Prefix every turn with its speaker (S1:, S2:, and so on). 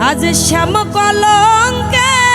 S1: আজ শ্যাম কলঙ্কে